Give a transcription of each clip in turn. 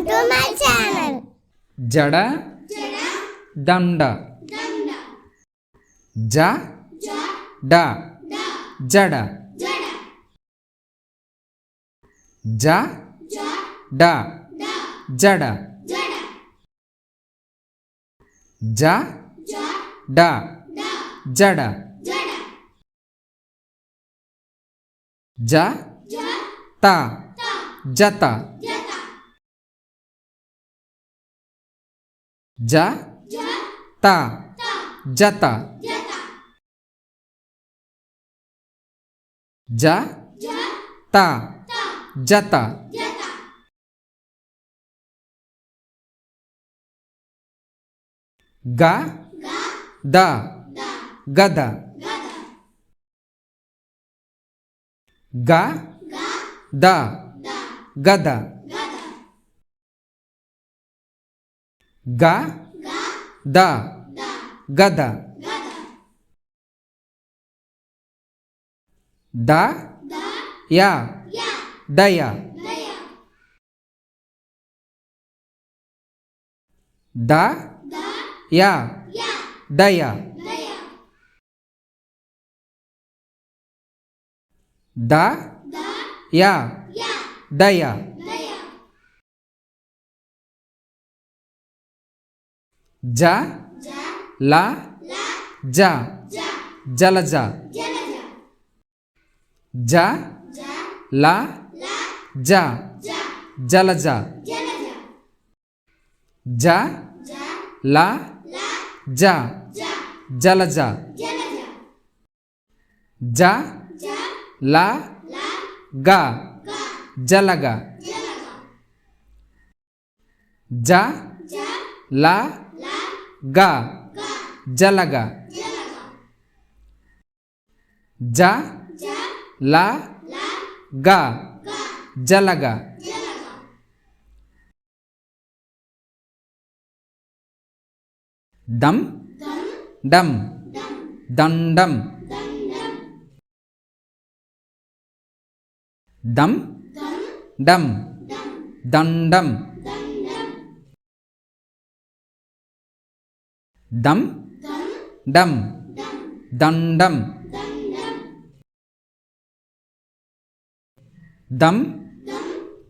welcome to my channel. Jada, Jada, Damda, Damda. Ja, Ja, Da, Da, Jada, Jada. Ja, Ja, Da, Da, Jada, Jada. Ja, Ja, Da, Da, Jada, Jada. Ja, Ja, Ta, Jata. जा ता जाता। जा ता जाता। गा दा गदा। गा दा गदा। गा दा गदा दा या दया दा या दया दा या दया जा ला जा जलजा जा। जा। ला जा जलजा जा। जा। ला जा जलजा जा। जा। ला गा जलगा जा ला గ. జలగ. జ. ల. గ. జలగ. దం డం దండం. దం డం దండం. दम? डम दंडम। दम।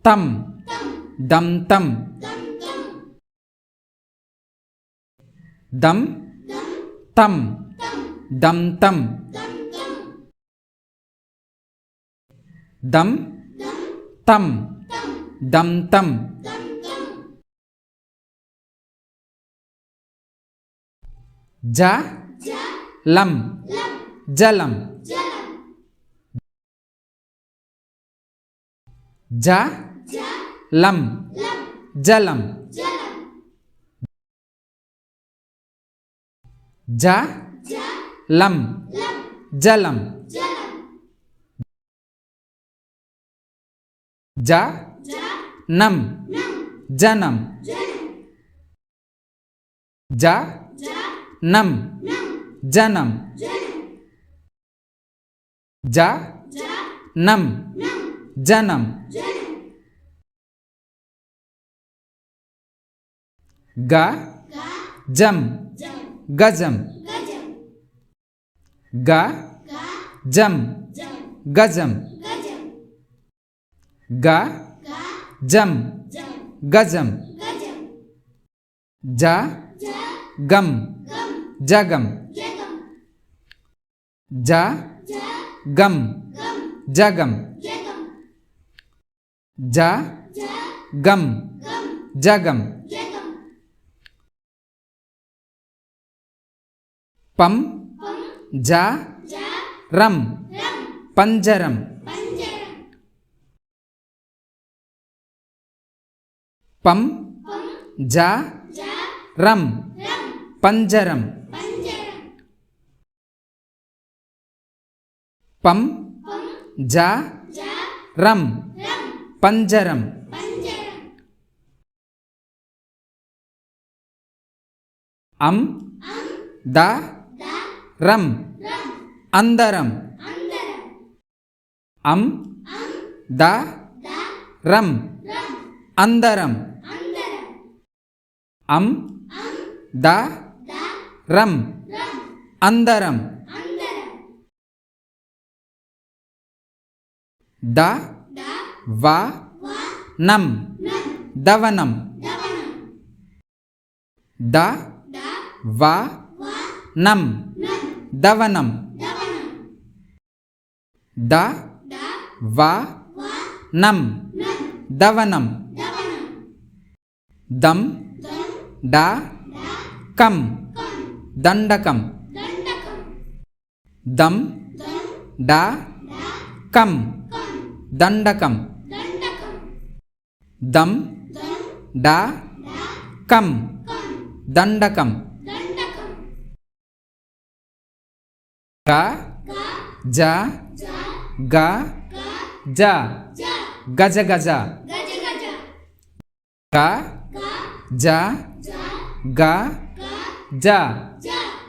तम। दम तम दम। तम। दम तम दम। तम। दम तम ज लम जलम। ज लम जलम। ज लम जलम। ज नम जनम। जा नम। जनम। जा। नम। जनम। गा। जम। गजम। गा। जम। गजम। गा। जम। गजम। जा। गम। जगम। ज। गम। जगम। ज। गम। जगम। पम। ज। रम। पंजरम पम। ज। रम। पंजरम పం జ రం పంజరం. అం ద రం అందరం. అం ద రం అందరం. అం ద రం అందరం. ద వ నం దవనం ద వ నం దవనం ద వ నం దవనం దం డ కం దండకం దం డ కం दंडकम। दम डा, कम। दंडकम। का जा, गा, जा। गज, गजा। का जा, गा, जा।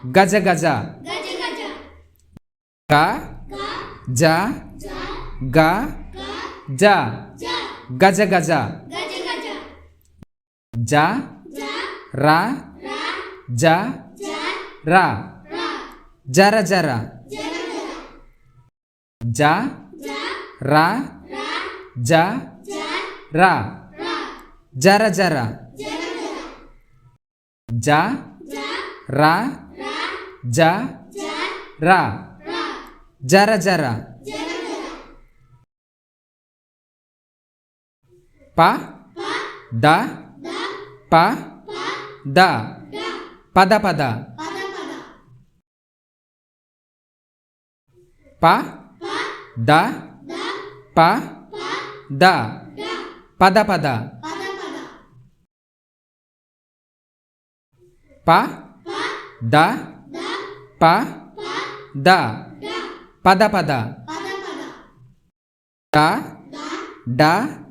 गज, गजा। का जा, गा। जा। गज गज। जा। रा। जा। रा। जरा जरा जा रा। जा रा जरा जरा जा। रा। जा। रा। जरा जरा Pa. Da. Pa. Da. pa da Pa. Da. Pa. Da. pa da Pa. Da. Pa. Da. Pada pada. Da. Da.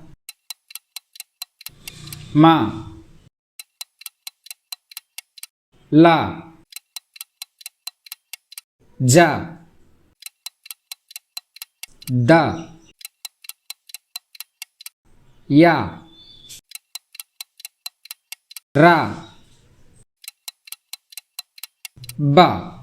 मा। ला। जा। द। या। रा। बा।